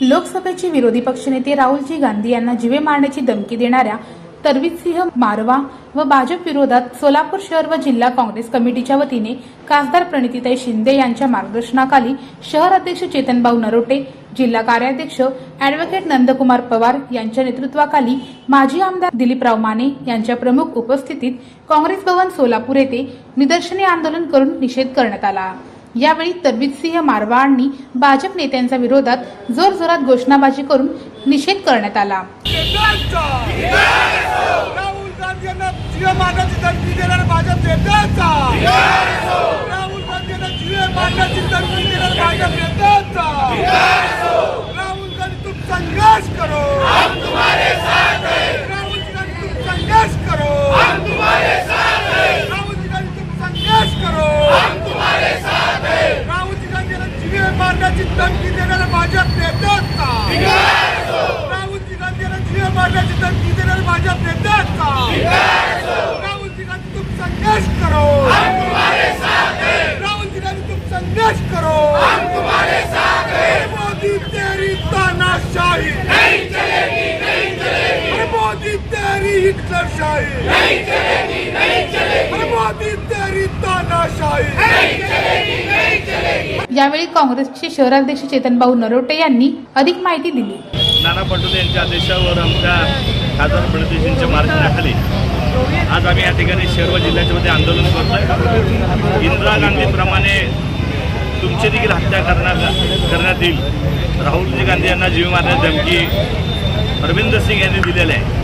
लोकसभेचे विरोधी पक्षनेते राहुलजी गांधी यांना जीवे मारण्याची धमकी देणाऱ्या तरवीतसिंह मारवा व भाजप विरोधात सोलापूर शहर व जिल्हा काँग्रेस कमिटीच्या वतीने खासदार प्रणितीताई शिंदे यांच्या मार्गदर्शनाखाली शहर अध्यक्ष चेतनभाऊ नरोटे जिल्हा कार्याध्यक्ष अॅडव्होकेट नंदकुमार पवार यांच्या नेतृत्वाखाली माजी आमदार दिलीपराव माने यांच्या प्रमुख उपस्थितीत काँग्रेस भवन सोलापूर येथे निदर्शने आंदोलन करून निषेध करण्यात आला. यावेळी तरबीतसिंह मारवाळांनी भाजप नेत्यांच्या विरोधात जोरजोरात घोषणाबाजी करून निषेध करण्यात आला नेत्यांचा राहुल गांधी यांना जीवे मारण्याची धमकी देणारा भाजप नेत्यांचा राहुल गांधी यांना जीवे मारण्याची धमकी देणारा भाजप नेत्यांचा राहुल गांधी तुम संघर्ष करो हम तुम्हारे साथ हैं राहुल जी गांधी तुम संघर्ष करो हम तुम्हारे साथ हैं राहुल जी गांधी तुम संघर्ष करो हम तुम्हारे साथ हैं राहुल जी गांधी यांना जीवे मारण्याची धमकी देणारा भाजप नेत्यांचा राहुल जी गांधी यांना जीवे मारण्याची धमकी देणारे भाजप नेत्यांचा राहुल जी गांधी तुम संघर्ष करो। हम तुम्हारे साथ हैं। राहुल जी गांधी तुम संघर्ष करो। हम तुम्हारे साथ हैं। मोदी तेरी तानाशाही। नहीं चलेगी नहीं चलेगी। मोदी तेरी हिटलरशाही। नहीं चलेगी नहीं चलेगी। मोदी तेरी तानाशाही। नहीं चलेगी नहीं चलेगी। यावेळी काँग्रेसचे शहराध्यक्ष चेतनभाऊ नरोटे यांनी अधिक माहिती दिली. नाना पटोले यांच्या आदेशावर आमच्या खासदार प्रणितीजींच्या मार्गदर्शनाखाली आज आम्ही या ठिकाणी शहर जिल्ह्याच्यामध्ये जिल्ह्याच्या मध्ये आंदोलन करतो इंदिरा गांधीप्रमाणे तुमची देखील हत्या करणार करण्यात येईल. राहुलजी गांधी यांना जीव मारण्याची धमकी अरविंद सिंग यांनी दिलेली आहे.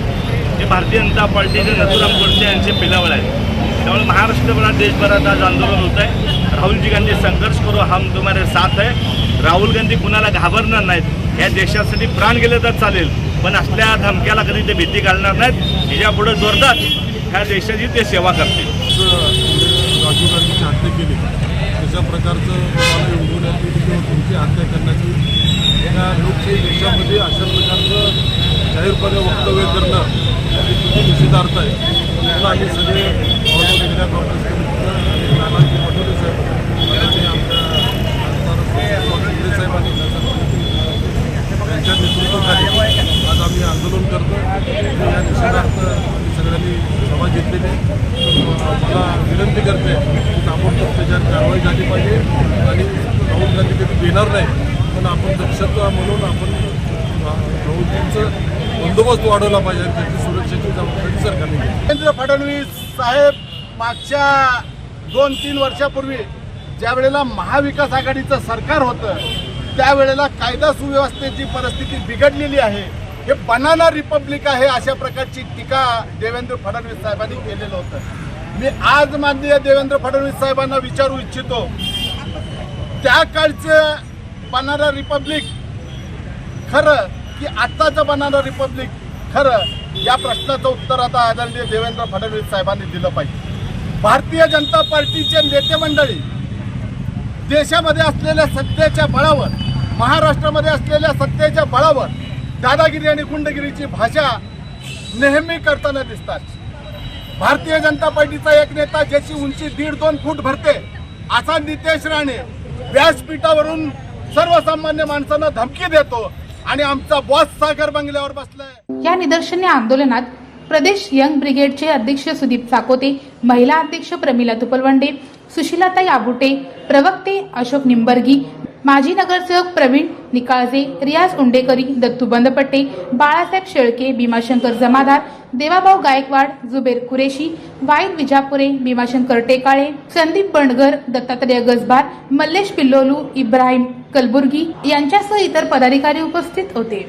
हे भारतीय जनता पार्टीचे नथुराम गोडसे यांचे पिलावळ आहे त्यामुळे महाराष्ट्रभरात देशभरात आज आंदोलन होत आहे राहुलजी गांधी संघर्ष करू हम तुम्हारे साथ आहे राहुल गांधी कुणाला घाबरणार नाहीत? या देशासाठी प्राण गेले तर चालेल. पण असल्या धमक्याला कधी ते भीती घालणार नाहीत. हिच्यापुढे जोरदार ह्या देशाची ते सेवा करतील. राजीव गांधीची हत्या केली. तशा प्रकारचं तुम्हाला किंवा तुमची हत्या करण्याची? एका लोकशाही देशामध्ये अशा प्रकारचं जाहीरपणे वक्तव्य करणं हे किती निषेधार्थ आहे. आम्ही सगळे काँग्रेस कमिटीनं आणि नानाजी पटोले साहेब आणि आमच्या खासदार शिंदे साहेबांनी त्यांच्या नेतृत्वाखाली आज आम्ही आंदोलन करतो या निषेधार्थ सगळ्यांनी सभा घेतलेली आहे. मला विनंती करते की ताबडतोब त्याच्यावर कारवाई झाली पाहिजे आणि राहुल गांधी कधी देणार नाही पण आपण दक्षता म्हणून आपण राहुलजींचं बंदोबस्त वाढवला पाहिजे आणि त्याची सुरक्षेची जबाबदारी सरकारने देवेंद्र फडणवीस साहेब मागच्या दोन तीन वर्षापूर्वी ज्या वेळेला महाविकास आघाडीचं सरकार होतं त्यावेळेला कायदा सुव्यवस्थेची परिस्थिती बिघडलेली आहे. हे बनाना रिपब्लिक आहे अशा प्रकारची टीका देवेंद्र फडणवीस साहेबांनी केलेलं होतं. मी आज माननीय देवेंद्र फडणवीस साहेबांना विचारू इच्छितो त्या काळचं बनाना रिपब्लिक खरं की आत्ताचं बनाना रिपब्लिक खरं या प्रश्नाचं उत्तर आता आदरणीय देवेंद्र फडणवीस साहेबांनी दिलं पाहिजे. भारतीय जनता पार्टीचे नेते मंडळी देशामध्ये असलेल्या सत्तेच्या बळावर महाराष्ट्रामध्ये असलेल्या सत्तेच्या बळावर दादागिरी आणि गुंडगिरीची भाषा नेहमी करताना दिसतात. भारतीय जनता पार्टीचा एक नेता ज्याची उंची दीड दोन फूट भरते असा नितेश राणे व्यासपीठावरून सर्वसामान्य माणसांना धमकी देतो आणि आमचा बॉस सागर बंगल्यावर बसलाय. या निदर्शने आंदोलनात प्रदेश यंग ब्रिगेडचे अध्यक्ष सुदीप चाकोते महिला अध्यक्ष प्रमिला तुपलवंडे सुशीलाताई आबुटे प्रवक्ते अशोक निंबर्गी माजी नगरसेवक प्रवीण निकाळजे रियाज उंडेकरी दत्तू बंदपट्टे बाळासाहेब शेळके भीमाशंकर जमादार देवाभाऊ गायकवाड जुबेर कुरेशी वाईद विजापुरे भीमाशंकर टेकाळे संदीप बंडगर दत्तात्रय गजबार मल्लेश पिल्लोलू इब्राहिम कलबुर्गी यांच्यासह इतर पदाधिकारी उपस्थित होते.